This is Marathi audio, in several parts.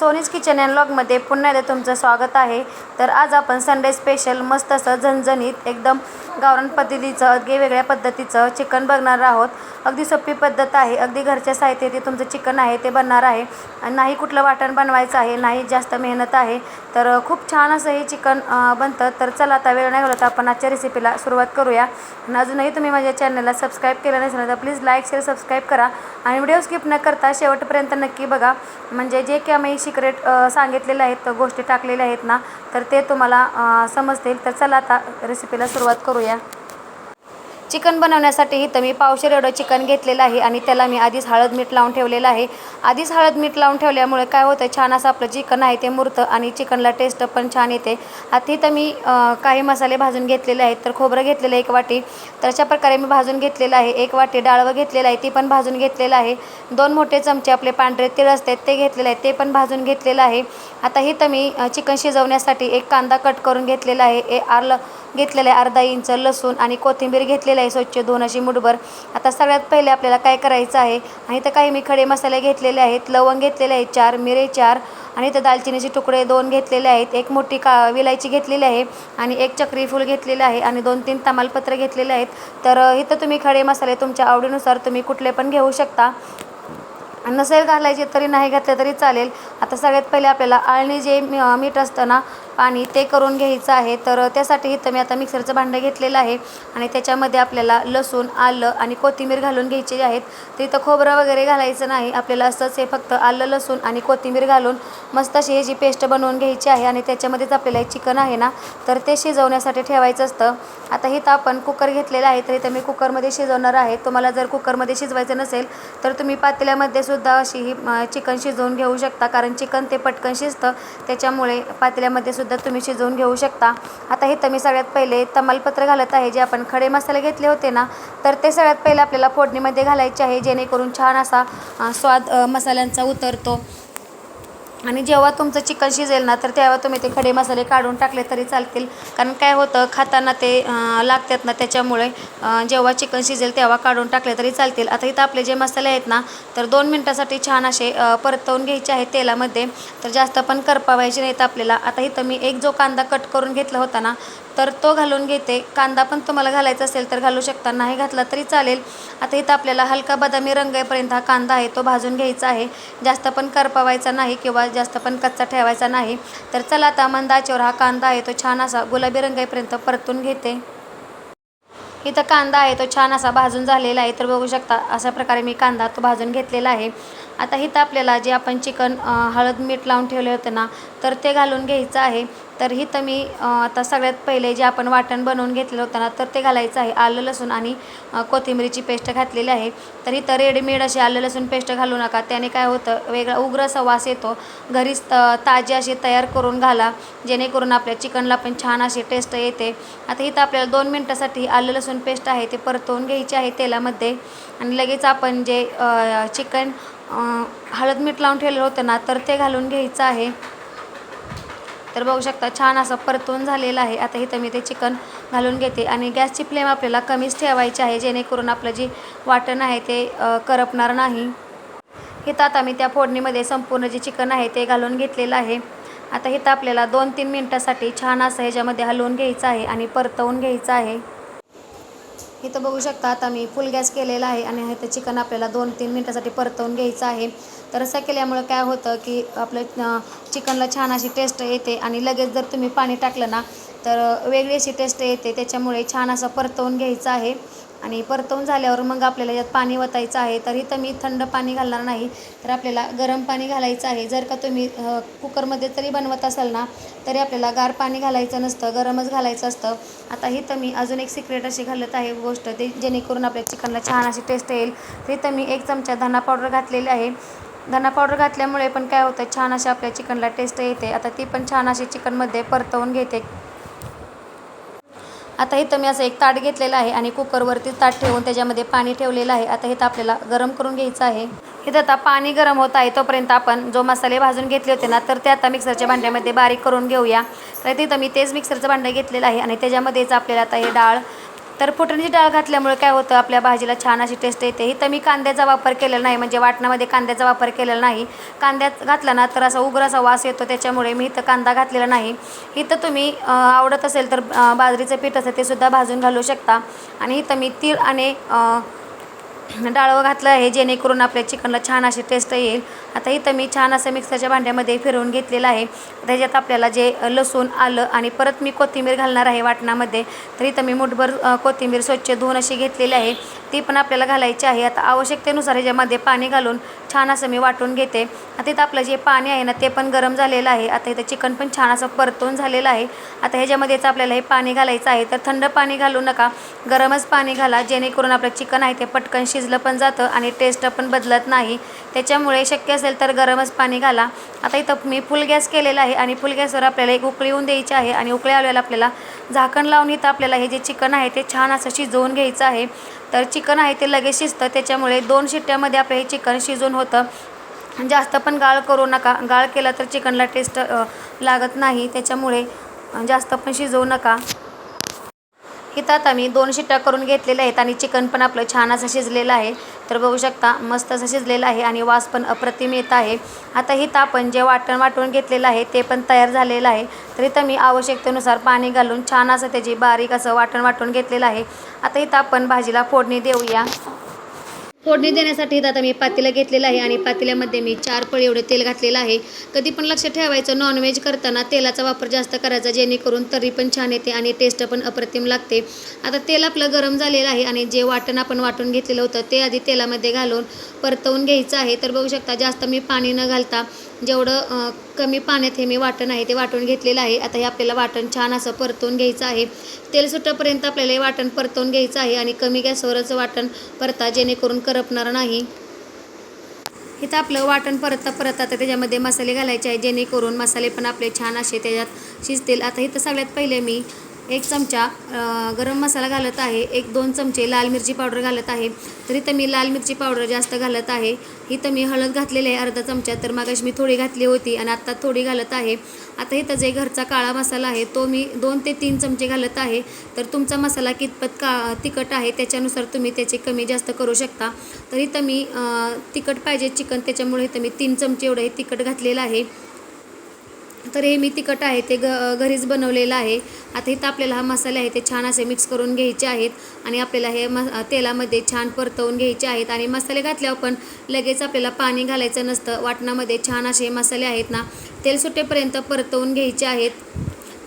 सोनीज किचन अँड लॉगमध्ये पुन्हा एकदा तुमचं स्वागत आहे. तर आज आपण संडे स्पेशल मस्त असं झणझणीत एकदम गावरान पद्धतीचं अगदी वेगळ्या पद्धतीचं चिकन बघणार आहोत. अगदी सोपी पद्धत आहे. अगदी घरच्या साहित्यात तुमचं चिकन आहे ते बनणार आहे. आणि नाही कुठलं वाटण बनवायचं आहे नाही जास्त मेहनत आहे. तर खूप छान असं हे चिकन बनतं. तर चला आता वेळ नाही घालवता आपण आजच्या रेसिपीला सुरुवात करूया. आणि अजूनही तुम्ही माझ्या चॅनलला सबस्क्राईब केलं नसेल तर प्लीज लाईक शेअर सबस्क्राईब करा. आणि व्हिडिओ स्किप न करता शेवटपर्यंत नक्की बघा. म्हणजे जे की आम्ही सिक्रेट सांगितलेले आहेत गोष्टी टाकलेल्या आहेत ना तर ते तुम्हाला समजतील. तर चला आता रेसिपीला सुरुवात करूया. चिकन बनवण्यासाठी इथं मी पावशेर एवढं चिकन घेतलेलं आहे आणि त्याला मी आधीच हळद मीठ लावून ठेवलेलं आहे. आधीच हळद मीठ लावून ठेवल्यामुळे काय होतं छान असं आपलं चिकन आहे ते मुरतं आणि चिकनला टेस्ट पण छान येते. आता इथं मी काही मसाले भाजून घेतलेले आहेत तर खोबरं घेतलेलं आहे एक वाटी. तर अशा प्रकारे मी भाजून घेतलेलं आहे. एक वाटी डाळवं घेतलेलं आहे ती पण भाजून घेतलेलं आहे. दोन मोठे चमचे आपले पांढरे तीळ असतात ते घेतलेले आहेत ते पण भाजून घेतलेलं आहे. आता इथं मी चिकन शिजवण्यासाठी एक कांदा कट करून घेतलेला आहे. ए आलं घेतलेलं आहे अर्धा इंच लसूण आणि कोथिंबीर घेतलेलं आहे स्वच्छ दोन अशी मुठभर. आता सगळ्यात पहिले आपल्याला काय करायचं आहे? आणि इथं काही मी खडे मसाले घेतलेले आहेत लवंग घेतलेले आहेत चार मिरे चार आणि इथं दालचिनीचे तुकडे दोन घेतलेले आहेत. एक मोठी का विलायची घेतलेली आहे आणि एक चक्री फूल घेतलेलं आहे आणि दोन तीन तमालपत्र घेतलेले आहेत. तर इथं तुम्ही खडे मसाले तुमच्या आवडीनुसार तुम्ही कुठले पण घेऊ शकता. नसेल घालायचे तरी नाही घातले तरी चालेल. आता सगळ्यात पहिले आपल्याला आळणी जे मीठ असतं ना पाणी ते करून घ्यायचं आहे तर त्यासाठी इथं मी आता मिक्सरचं भांडं घेतलेलं आहे आणि त्याच्यामध्ये आपल्याला लसूण आलं आणि कोथिंबीर घालून घ्यायची आहेत. तर इथं खोबरं वगैरे घालायचं नाही. आपल्याला असंच हे फक्त आलं लसूण आणि कोथिंबीर घालून मस्त अशी ह्याची पेस्ट बनवून घ्यायची आहे आणि त्याच्यामध्येच आपल्याला चिकन आहे ना तर ते शिजवण्यासाठी ठेवायचं असतं. आता इथं आपण कुकर घेतलेलं आहे तर इथं मी कुकरमध्ये शिजवणार आहे. तुम्हाला जर कुकरमध्ये शिजवायचं नसेल तर तुम्ही पातेल्यामध्ये सुद्धा अशी ही चिकन शिजवून घेऊ शकता कारण चिकन ते पटकन शिजतं. त्याच्यामुळे पातेल्यामध्ये सुद्धा तुम्ही शिजवून घेऊ शकता. आता इथं मी सगळ्यात पहिले तमालपत्र घालत आहे जे आपण खडे मसाले घेतले होते ना तर ते सगळ्यात पहिले आपल्याला फोडणीमध्ये घालायचे आहे जेणेकरून छान असा स्वाद मसाल्यांचा उतरतो. आणि जेव्हा तुमचं चिकन शिजेल ना तर तेव्हा तुम्ही ते खडे मसाले काढून टाकले तरी चालतील. कारण काय होतं खाताना ते लागतात ना त्याच्यामुळे जेव्हा चिकन शिजेल तेव्हा काढून टाकले तरी चालतील. आता इथं आपले जे मसाले आहेत ना तर दोन मिनटासाठी छान असे परतवून घ्यायचे आहेत तेलामध्ये. तर जास्त पण करपावायचे नाहीत आपल्याला. आता इथं मी एक जो कांदा कट करून घेतला होता ना तर तो घालून घेते. कांदा पण तुम्हाला घालायचा असेल तर घालू शकता नाही घातला तरी चालेल. आता इथं आपल्याला हलका बदामी रंग येईपर्यंत हा कांदा आहे तो भाजून घ्यायचा आहे. जास्त पण करपवायचा नाही किंवा जास्त पण कच्चा ठेवायचा नाही. तर चला आता मंदाच्यावर हा कांदा आहे तो छान असा गुलाबी रंग येईपर्यंत परतून घेते. इथं कांदा आहे तो छान असा भाजून झालेला आहे. तर बघू शकता अशा प्रकारे मी कांदा तो भाजून घेतलेला आहे. आता इथं आपल्याला जे आपण चिकन हळद मीठ लावून ठेवले होते ना तर ते घालून घ्यायचं आहे. तर इथं मी आता सगळ्यात पहिले जे आपण वाटण बनवून घेतलेलं होतं ना तर ते घालायचं आहे. आलं लसूण आणि कोथिंबीरीची पेस्ट घातलेली आहे. तर इथं रेडीमेड अशी आलं लसूण पेस्ट घालू नका. त्याने काय होतं वेगळा उग्र असा वास येतो. घरीच ताजी अशी तयार करून घाला. जेणेकरून आपल्या चिकनला पण छान अशी टेस्ट येते. आता इथं आपल्याला दोन मिनटासाठी आलं लसूण पेस्ट आहे ते परतवून घ्यायची आहे तेलामध्ये. आणि लगेच आपण जे चिकन हळद मीठ लावून ठेवलेलं होतं ना तर ते घालून घ्यायचं आहे. तर बघू शकता छान असं परतून झालेलं आहे. आता इथं मी ते चिकन घालून घेते आणि गॅसची फ्लेम आपल्याला कमीच ठेवायची आहे जेणेकरून आपलं जी वाटण आहे ते करपणार नाही. इथं आता मी त्या फोडणीमध्ये संपूर्ण जे चिकन आहे ते घालून घेतलेलं आहे. आता इथं आपल्याला दोन तीन मिनटासाठी छान असं ह्याच्यामध्ये हलवून घ्यायचं आहे आणि परतवून घ्यायचं आहे. इथं बघू शकता आता मी फुल गॅस केलेला आहे आणि इथं चिकन आपल्याला दोन तीन मिनटासाठी परतवून घ्यायचं आहे. तर असं केल्यामुळं काय होतं की आपलं चिकनला छान अशी टेस्ट येते आणि लगेच जर तुम्ही पाणी टाकलं ना तर वेगळी अशी टेस्ट येते. त्याच्यामुळे छान असं परतवून घ्यायचं आहे. आणि परतवून झाल्यावर मग आपल्याला यात पाणी वतायचं आहे. तर इथं मी थंड पाणी घालणार नाही. तर आपल्याला गरम पाणी घालायचं आहे. जर का तुम्ही कुकरमध्ये तरी बनवत असाल ना तरी आपल्याला गार पाणी घालायचं नसतं गरमच घालायचं असतं. आता इथं मी अजून एक सिक्रेट अशी घालत आहे गोष्ट ते जेणेकरून आपल्या चिकनला छान अशी टेस्ट येईल. तर इथं मी एक चमचा धना पावडर घातलेली आहे. धना पावडर घातल्यामुळे पण काय होतं छान अशी आपल्या चिकनला टेस्ट येते. आता ती पण छान अशी चिकनमध्ये परतवून घेते. आता इथं मी असं एक ताट घेतलेलं आहे आणि कुकरवरती ताट ठेवून त्याच्यामध्ये पाणी ठेवलेलं आहे. आता इथं आपल्याला गरम करून घ्यायचं आहे. इथं आता पाणी गरम होत आहे तोपर्यंत आपण जो मसाले भाजून घेतले होते ना तर ते आता मिक्सरच्या भांड्यामध्ये बारीक करून घेऊया. तर तिथं मी तेच मिक्सरचं भांडं घेतलेलं आहे आणि त्याच्यामध्येच आपल्याला आता हे डाळ तर फुटण्याची डाळ घातल्यामुळे काय होतं आपल्या भाजीला छान अशी टेस्ट येते. इथं मी कांद्याचा वापर केलेला नाही म्हणजे वाटणामध्ये कांद्याचा वापर केलेला नाही. कांद्यात घातला ना तर असा उग्र असा वास येतो त्याच्यामुळे मी इथं कांदा घातलेला नाही. इथं तुम्ही आवडत असेल तर बाजरीचं पीठ असेल ते सुद्धा भाजून घालू शकता. आणि इथं मी तीळ आणि डाळवं घातलं आहे जेणेकरून आपल्या चिकनला छान अशी टेस्ट येईल. आता इथं मी छान असं मिक्सरच्या भांड्यामध्ये फिरवून घेतलेलं आहे. त्याच्यात आपल्याला जे लसूण आलं आणि परत मी कोथिंबीर घालणार आहे वाटणामध्ये. तर इथं मी मुठभर कोथिंबीर स्वच्छ धुवून अशी घेतलेली आहे. ती पण आपल्याला घालायची आहे. आता आवश्यकतेनुसार ह्याच्यामध्ये पाणी घालून छान असं मी वाटून घेते. आता इथं आपलं जे पाणी आहे ना ते पण गरम झालेलं आहे. आता इथं चिकन पण छान असं परतून झालेलं आहे. आता ह्याच्यामध्येच आपल्याला हे पाणी घालायचं आहे तर थंड पाणी घालू नका. गरमच पाणी घाला जेणेकरून आपलं चिकन आहे ते पटकन शिजलं पण जातं आणि टेस्ट पण बदलत नाही. त्याच्यामुळे शक्य असेल तर गरमच पाणी घाला. आता इथं मी फुल गॅस केलेला आहे आणि फुल गॅसवर आपल्याला एक उकळी येऊन द्यायची आहे आणि उकळी आल्याला आपल्याला झाकण लावून इथं आपल्याला हे जे चिकन आहे ते छान असं शिजवून घ्यायचं आहे. तर चिकन आहे ते लगेच शिजतं. त्याच्यामुळे दोन शिट्ट्यामध्ये आपलं हे चिकन शिजून होतं. जास्त पण गाळ करू नका. गाळ केला तर चिकनला टेस्ट लागत नाही. त्याच्यामुळे जास्त पण शिजवू नका. इथं आता मी दोन शिट्ट्या करून घेतलेल्या आहेत आणि चिकन पण आपलं छान असं शिजलेलं आहे. तर बघू शकता मस्त असं शिजलेलं आहे आणि वास पण अप्रतिम येत आहे. आता इथं आपण जे वाटण वाटून घेतलेलं आहे ते पण तयार झालेलं आहे. तर इथं मी आवश्यकतेनुसार पाणी घालून छान असं त्याची बारीक असं वाटण वाटून घेतलेलं आहे. आता इथं आपण भाजीला फोडणी देऊया. फोडणी देण्यासाठी इथं आता मी पातेलं घेतलेलं आहे आणि पातेल्यामध्ये मी चार पळी एवढे तेल घातलेलं आहे. कधी पण लक्ष ठेवायचं नॉनव्हेज करताना तेलाचा वापर जास्त करायचा जेणेकरून तरी पण छान येते आणि टेस्ट पण अप्रतिम लागते. आता तेल आपलं गरम झालेलं आहे आणि जे वाटण आपण वाटून घेतलेलं होतं ते आधी तेलामध्ये घालून परतवून घ्यायचं आहे. तर बघू शकता जास्त मी पाणी न घालता जेवढं कमी पाण्यात हे मी वाटण आहे ते वाटून घेतलेलं आहे. आता हे आपल्याला वाटण छान असं परतवून घ्यायचं आहे. तेल सुटपर्यंत आपल्याला हे वाटण परतवून घ्यायचं आहे आणि कमी गॅसवरच वाटण परता जेणेकरून करपणार नाही. इथं आपलं वाटण परतता परत आता त्याच्यामध्ये मसाले घालायचे आहे. जेणेकरून मसाले पण आपले छान असे त्याच्यात शिजतील. आता इथं सगळ्यात पहिले मी एक चमचा गरम मसाला घालत आहे एक दोन चमचे लाल मिरची पावडर घालत आहे. तर इथं मी लाल मिरची पावडर जास्त घालत आहे. इथं मी हळद घातलेली आहे अर्धा चमचा तर मागाशी मी थोडी घातली होती आणि आत्ता थोडी घालत आहे. आता इथं जे घरचा काळा मसाला आहे तो मी दोन ते तीन चमचे घालत आहे. तर तुमचा मसाला कितपत का तिखट आहे त्याच्यानुसार तुम्ही त्याचे कमी जास्त करू शकता. तर इथं मी तिखट पाहिजे चिकन त्याच्यामुळे इथं मी तीन चमचे एवढं हे तिखट घातलेलं आहे. तर हे मी तिखट आहे ते ग घरीच बनवलेलं आहे. आता इथं आपल्याला हा मसाले आहे ते छान असे मिक्स करून घ्यायचे आहेत आणि आपल्याला हे म तेलामध्ये छान परतवून घ्यायचे आहेत आणि मसाले घातल्यावर पण लगेच आपल्याला पाणी घालायचं नसतं. वाटणामध्ये छान असे मसाले आहेत ना तेल सुटेपर्यंत परतवून घ्यायचे आहेत.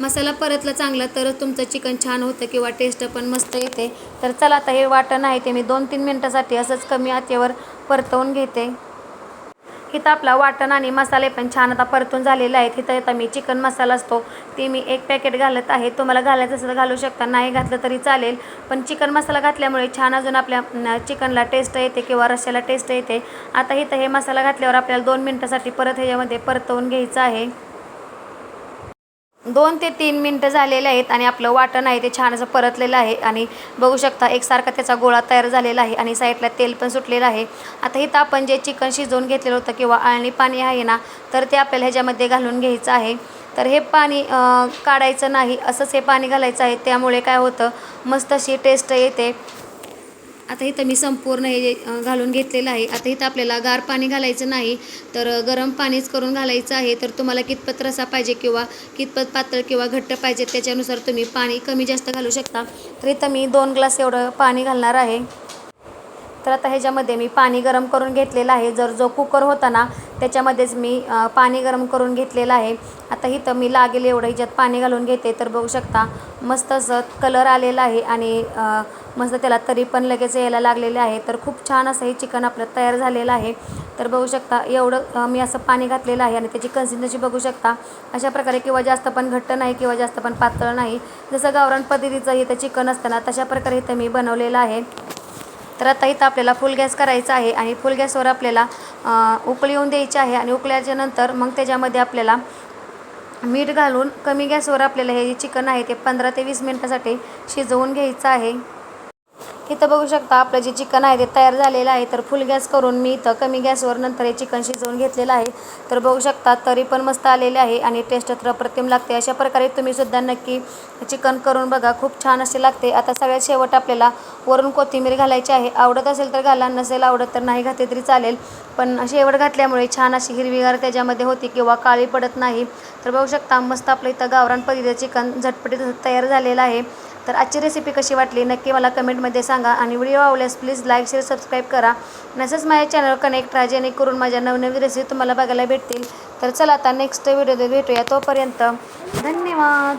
मसाला परतला चांगला तरच तुमचं चिकन छान होतं किंवा टेस्ट पण मस्त येते. तर चला आता हे वाटण आहे ते मी दोन तीन मिनटासाठी असंच कमी आतेवर परतवून घेते. इथं आपला वाटण आणि मसाले पण छान आता परतून झालेले आहेत. इथं आता मी चिकन मसाला असतो ते मी एक पॅकेट घालत आहे. तुम्हाला घालायचं असेल तर घालू शकता नाही घातलं तरी चालेल. पण चिकन मसाला घातल्यामुळे छान अजून आपल्या चिकनला टेस्ट येते किंवा रश्याला टेस्ट येते. आता इथं हे मसाला घातल्यावर आपल्याला दोन मिनटासाठी परत ह्याच्यामध्ये परतवून घ्यायचं आहे. दोन ते तीन मिनटं झालेले आहेत आणि आपलं वाटण आहे ते छान असं परतलेलं आहे. आणि बघू शकता एकसारखा त्याचा गोळा तयार झालेला आहे आणि साईडला तेल पण सुटलेलं आहे. आता इथं आपण जे चिकन शिजवून घेतलेलं होतं किंवा आळणी पाणी आहे ना तर ते आपल्याला ह्याच्यामध्ये घालून घ्यायचं आहे. तर हे पाणी काढायचं नाही असंच हे पाणी घालायचं आहे. त्यामुळे काय होतं मस्त अशी टेस्ट येते. आता इथं मी संपूर्ण हे घालून घेतलेलं आहे. आता इथं आपल्याला गार पाणी घालायचं नाही तर गरम पाणीच करून घालायचं आहे. तर तुम्हाला कितपत रसा पाहिजे किंवा कितपत पातळ किंवा घट्ट पाहिजे त्याच्यानुसार तुम्ही पाणी कमी जास्त घालू शकता. तर इथं मी दोन ग्लास एवढं पाणी घालणार आहे. तर आता ह्याच्यामध्ये मी पाणी गरम करून घेतलेलं आहे. जर जो कुकर होता ना त्याच्यामध्येच मी पाणी गरम करून घेतलेलं आहे. आता इथं मी लागेल एवढं ह्याच्यात पाणी घालून घेते. तर बघू शकता मस्त असं कलर आलेला आहे आणि मस्त त्याला तरी पण लगेच यायला लागलेले आहे. तर खूप छान असं हे चिकन आपलं तयार झालेलं आहे. तर बघू शकता एवढं मी असं पाणी घातलेलं आहे आणि त्याची कन्सिस्टन्सी बघू शकता. अशा प्रकारे किंवा जास्त पण घट्ट नाही किंवा जास्त पण पातळ नाही. जसं गावरान पद्धतीचं इथं चिकन असताना तशा प्रकारे इथं मी बनवलेलं आहे. तर आता इथं आपल्याला फुल गॅस करायचा आहे आणि फुल गॅसवर आपल्याला उकळी येऊन द्यायची आहे आणि उकळल्याच्या नंतर मग त्याच्यामध्ये आपल्याला मीठ घालून कमी गॅसवर आपल्याला हे जे चिकन आहे ते पंधरा ते वीस मिनटासाठी शिजवून घ्यायचं आहे. इथं बघू शकता आपलं जे चिकन आहे ते तयार झालेलं आहे. तर फुल गॅस करून मी इथं कमी गॅसवर नंतर हे चिकन शिजवून घेतलेलं आहे. तर बघू शकता तरी पण मस्त आलेले आहे आणि टेस्ट तर अप्रतिम लागते. अशा प्रकारे तुम्ही सुद्धा नक्की चिकन करून बघा. खूप छान असे लागते. आता सगळ्यात शेवट आपल्याला वरून कोथिंबीर घालायची आहे. आवडत असेल तर घाला नसेल आवडत तर नाही घातली तरी चालेल. पण शेवट घातल्यामुळे छान अशी हिरवीगार त्याच्यामध्ये होती किंवा काळी पडत नाही. तर बघू शकता मस्त आपलं इथं गावरान पद्धतीचं चिकन झटपटीत तयार झालेलं आहे. तर आजची रेसिपी कशी वाटली नक्की मला कमेंटमध्ये सांगा. आणि व्हिडिओ आवडल्यास प्लीज लाईक शेअर सबस्क्राईब करा. नसंच माझ्या चॅनल कनेक्ट राहा जेणेकरून माझ्या नवनवीन रेसिपी तुम्हाला बघायला भेटतील. तर चला आता नेक्स्ट व्हिडिओ भेटूया. तोपर्यंत धन्यवाद.